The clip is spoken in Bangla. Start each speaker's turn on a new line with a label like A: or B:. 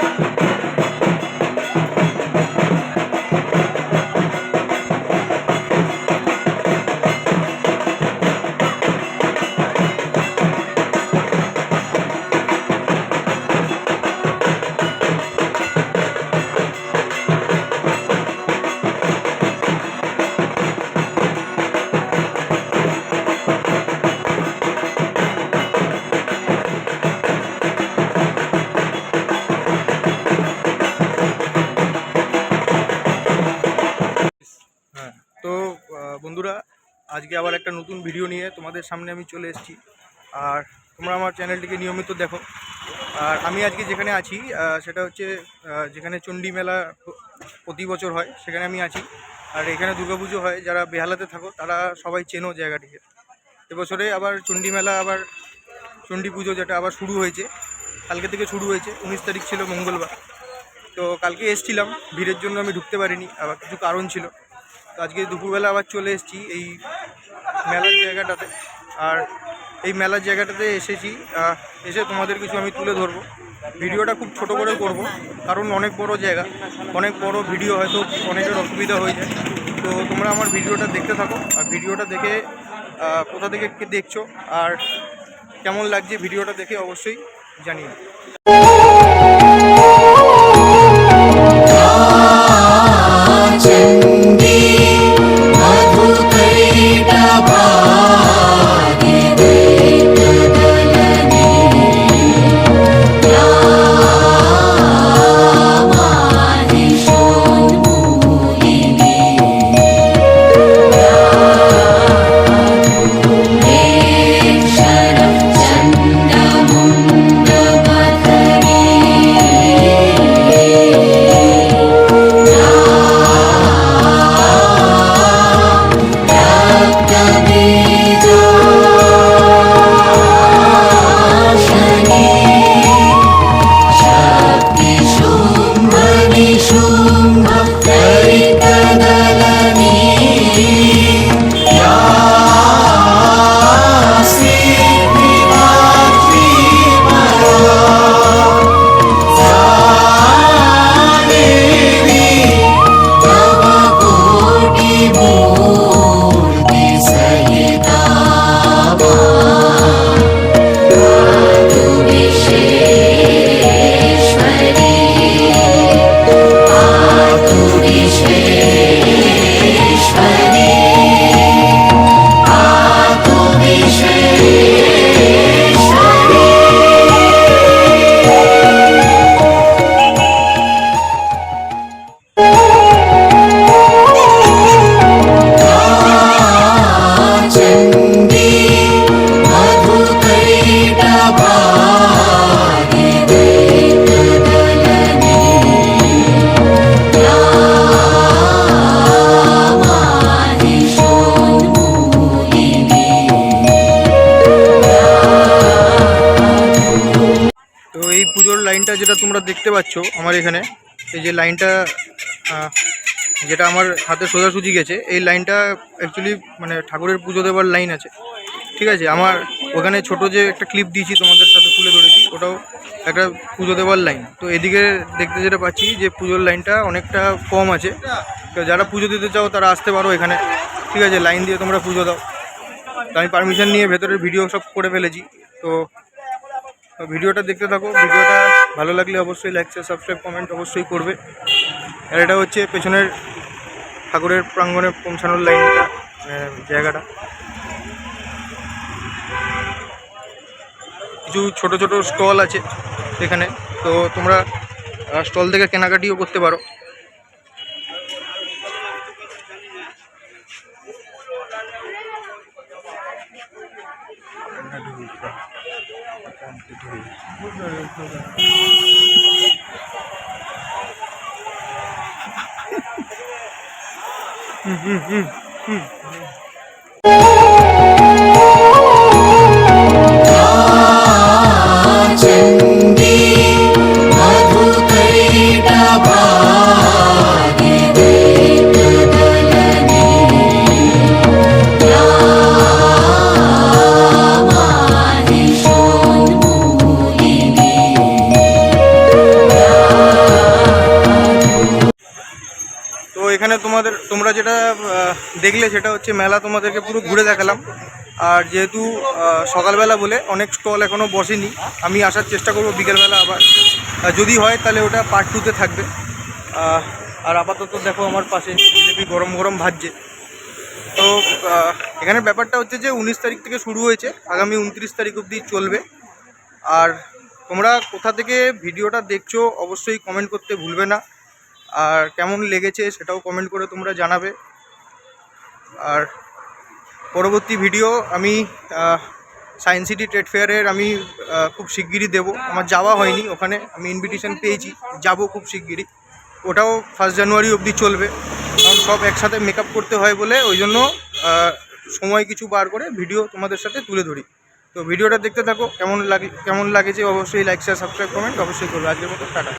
A: Thank you. আজকে আবার একটা নতুন ভিডিও নিয়ে তোমাদের সামনে আমি চলে এসেছি। আর তোমরা আমার চ্যানেলটিকে নিয়মিত দেখো। আর আমি আজকে যেখানে আছি সেটা হচ্ছে যেখানে চণ্ডী মেলা প্রতি বছর হয়, সেখানে আমি আছি। আর এখানে দুর্গাপুজো হয়, যারা বেহালাতে থাকো, তারা সবাই চেনো জায়গাটিকে। এবছরে আবার চণ্ডী মেলা, আবার চণ্ডী পুজো যেটা আবার শুরু হয়েছে। কালকে থেকে শুরু হয়েছে, উনিশ তারিখ ছিল মঙ্গলবার। তো কালকে এসছিলাম, ভিড়ের জন্য আমি ঢুকতে পারিনি, আবার কিছু কারণ ছিল। আজকে দুপুরবেলা আবার চলে এসেছি এই মেলার জায়গাটাতে। আর এই মেলার জায়গাটাতে এসেছি। এসে তোমাদের কিছু আমি তুলে ধরবো। ভিডিওটা খুব ছোট করে করব, কারণ অনেক বড় জায়গা। অনেক বড় ভিডিও হয়তো অনেকের অসুবিধা হয়ে যায়। তো তোমরা আমার ভিডিওটা দেখতে থাকো, আর ভিডিওটা দেখে কোথা থেকে দেখছ, আর কেমন লাগছে ভিডিওটা দেখে অবশ্যই জানিও। লাইনটা যেটা তোমরা দেখতে পাচ্ছ আমার এখানে, এই যে লাইনটা যেটা আমার হাতে সোজাসুজি গেছে, এই লাইনটা অ্যাকচুয়ালি মানে ঠাকুরের পুজো দেওয়ার লাইন আছে। ঠিক আছে? আমার ওখানে ছোট যে একটা ক্লিপ দিয়েছি তোমাদের সাথে তুলে ধরেছি, ওটাও একটা পুজো দেওয়ার লাইন। তো এদিকে দেখতে যেটা পাচ্ছি যে পুজোর লাইনটা অনেকটা কম আছে। তো যারা পুজো দিতে চাও তারা আসতে পারো এখানে। ঠিক আছে? লাইন দিয়ে তোমরা পুজো দাও। তো আমি পারমিশন নিয়ে ভেতরের ভিডিও সব করে ফেলেছি। তো তো ভিডিওটা দেখতে থাকো। ভিডিওটা ভালো লাগলে অবশ্যই লাইক শেয়ার সাবস্ক্রাইব কমেন্ট অবশ্যই করবে। আর এটা হচ্ছে পেছনের ঠাকুরের প্রাঙ্গনে পৌঁছানোর লাইনটা জায়গাটা। কিছু ছোট ছোট স্টল আছে এখানে। তো তোমরা স্টল থেকে কেনাকাটিও করতে পারো। Mm-hmm. তোমাদের, তোমরা যেটা দেখলে সেটা হচ্ছে মেলা তোমাদেরকে পুরো ঘুরে দেখালাম। আর যেহেতু সকালবেলা বলে অনেক স্টল এখনও বসেনি, আমি আসার চেষ্টা করব বিকেলবেলা আবার। যদি হয় তাহলে ওটা পার্ট টুতে থাকবে। আর আপাতত দেখো আমার পাশে জিলিপি গরম গরম ভাজছে। তো এখানে ব্যাপারটা হচ্ছে যে উনিশ তারিখ থেকে শুরু হয়েছে, আগামী উনত্রিশ তারিখ অবধি চলবে। আর তোমরা কোথা থেকে ভিডিওটা দেখছ অবশ্যই কমেন্ট করতে ভুলবে না। আর কেমন লেগেছে সেটাও কমেন্ট করে তোমরা জানাবে। আর পরবর্তী ভিডিও আমি সায়েন্স সিটি ট্রেড ফেয়ারের আমি খুব শিগগিরই দেবো। আমার যাওয়া হয়নি ওখানে, আমি ইনভিটেশন পেয়েছি। যাব খুব শিগগিরই। ওটাও ফার্স্ট জানুয়ারি অবধি চলবে। কারণ সব একসাথে মেকআপ করতে হয় বলে ওই জন্য সময় কিছু বার করে ভিডিও তোমাদের সাথে তুলে ধরি। তো ভিডিওটা দেখতে থাকো। কেমন লাগে, কেমন লাগেছে অবশ্যই লাইক শেয়ার সাবস্ক্রাইব কমেন্ট অবশ্যই করবে। আজকের মতো টাটা।